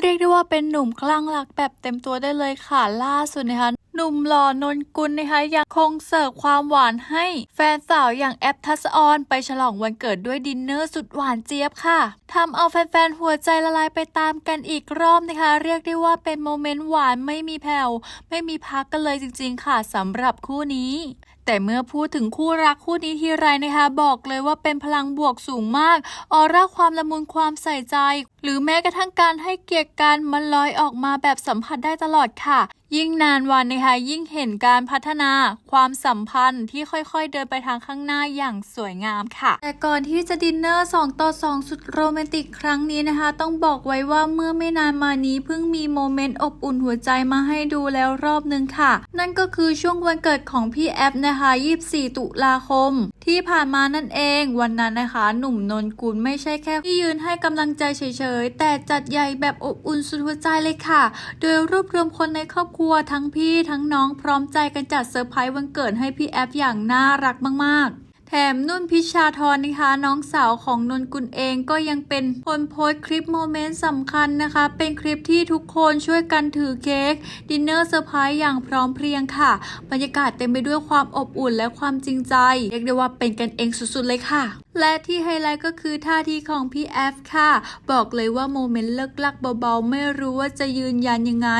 เรียกได้ว่าเป็นหนุ่มคลั่งรักแบบเต็มตัวได้เลยค่ะล่าสุดนะคะ หนุ่มหล่อนนกุลนะคะยังคงเสิร์ฟความหวานให้แฟนสาวอย่างแอปทัศออนไปฉลองวันเกิดด้วยดินเนอร์สุดหวานเจี๊ยบค่ะทำเอาแฟนๆหัวใจละลายไปตามกันอีกรอบนะคะ เรียกได้ว่าเป็นโมเมนต์หวานไม่มีแผ่วไม่มีพักกันเลยจริงๆค่ะสำหรับคู่นี้แต่เมื่อพูดถึงคู่รักคู่นี้ทีไรนะคะ บอกเลยว่าเป็นพลังบวกสูงมาก ออร่าความละมุนความใส่ใจ หรือแม้กระทั่งการให้เกียรติกันมันลอยออกมาแบบสัมผัสได้ตลอดค่ะยิ่งนานวันนะคะยิ่งเห็นการพัฒนาความสัมพันธ์ที่ค่อยๆเดินไปทางข้างหน้าอย่างสวยงามค่ะ แต่ก่อนที่จะดินเนอร์2ต่อ2 สุดโรแมนติกครั้งนี้นะคะ ต้องบอกไว้ว่าเมื่อไม่นานมานี้เพิ่งมีโมเมนต์อบอุ่นหัวใจมาให้ดูแล้วรอบนึงค่ะ นั่นก็คือช่วงวันเกิดของพี่แอฟนะคะ 24 ตุลาคม ที่ผ่านมานั่นเองวันนั้นนะคะ หนุ่มนนกุลไม่ใช่แค่ที่ยืนให้กำลังใจเฉยๆ แต่จัดใหญ่แบบอบอุ่นสุดหัวใจเลยค่ะ โดยรวบรวมคนในครอบครัวทั้งพี่ทั้งน้องพร้อมใจกันจัดเซอร์ไพรส์วันเกิดให้พี่แอฟอย่างน่ารักมากๆ แถมนุ่นพิชาธรนะคะ น้องสาวของนนกุลเองก็ยังเป็นคนโพสต์คลิปโมเมนต์สำคัญนะคะ เป็นคลิปที่ทุกคนช่วยกันถือเค้กดินเนอร์เซอร์ไพรส์อย่างพร้อมเพรียงค่ะ บรรยากาศเต็มไปด้วยความอบอุ่นและความจริงใจ เรียกได้ว่าเป็นกันเองสุดๆเลยค่ะ และที่ไฮไลท์ก็คือท่าทีของพี่แอฟค่ะ บอกเลยว่าโมเมนต์เลิกลักเบาๆ ไม่รู้ว่าจะยืนยันยังไง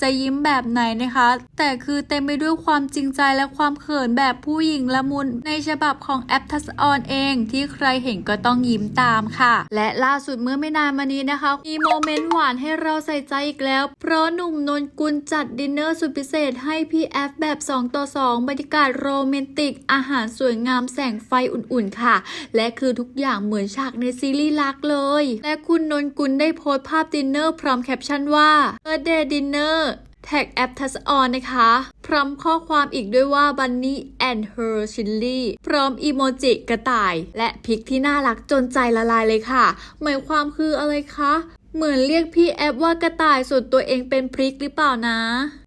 จะยิ้มแบบไหนนะคะ แต่คือเต็มไปด้วยความจริงใจและความเขินแบบผู้หญิงละมุน ในฉบับของแอปทัสออนเอง ที่ใครเห็นก็ต้องยิ้มตามค่ะ และล่าสุดเมื่อไม่นานมานี้นะคะ มีโมเมนต์หวานให้เราใส่ใจอีกแล้ว เพราะหนุ่มนนกุลจัดดินเนอร์สุดพิเศษให้พี่แอฟแบบ2ต่อ2บรรยากาศโรแมนติกอาหารสวยงามแสงไฟอุ่นๆค่ะและและคือทุกอย่างเหมือนฉากในซีรีส์รักเลย และคุณนนกุลได้โพสต์ภาพดินเนอร์พร้อมแคปชั่นว่า Birthday Dinner แท็กแอปทัสออนนะคะ พร้อมข้อความอีกด้วยว่าบันนี่แอนด์เฮอร์ชิลลี่พร้อมอีโมจิกระต่าย และพริกที่น่ารักจนใจละลายเลยค่ะ หมายความคืออะไรคะ เหมือนเรียกพี่แอปว่ากระต่ายส่วนตัวเองเป็นพริกหรือเปล่านะ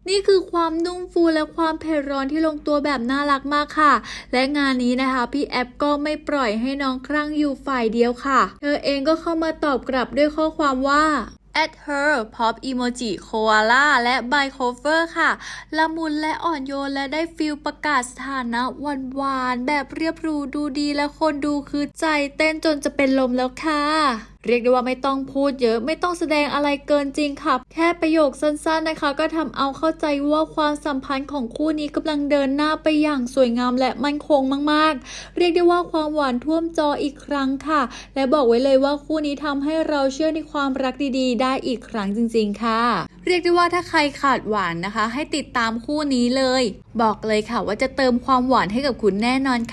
นี่คือความนุ่มฟูและความเผ็ดร้อนที่ลงตัวแบบน่ารักมากค่ะ และงานนี้นะคะ พี่แอปก็ไม่ปล่อยให้น้องครั่งอยู่ฝ่ายเดียวค่ะ เธอเองก็เข้ามาตอบกลับด้วยข้อความว่า at her pop emoji koala และ by cover ค่ะ ละมุนและอ่อนโยนและได้ฟิลประกาศสถานะหวานๆแบบเรียบรูดูดีและคนดูคือใจเต้นจนจะเป็นลมแล้วค่ะ เรียกได้ว่าไม่ต้องพูดเยอะไม่ต้องแสดงอะไรเกินจริงค่ะ แค่ประโยคสั้นๆนะคะ ก็ทำเอาเข้าใจว่าความสัมพันธ์ของคู่นี้กำลังเดินหน้าไปอย่างสวยงามและมั่นคงมากๆ เรียกได้ว่าความหวานท่วมจออีกครั้งค่ะ และบอกไว้เลยว่าคู่นี้ทำให้เราเชื่อในความรักดีๆ ได้อีกครั้งจริง ๆ ค่ะ เรียกได้ว่าถ้าใครขาดหวานนะคะ ให้ติดตามคู่นี้เลย บอกเลยค่ะว่าจะเติมความหวานให้กับคุณแน่นอนค่ะ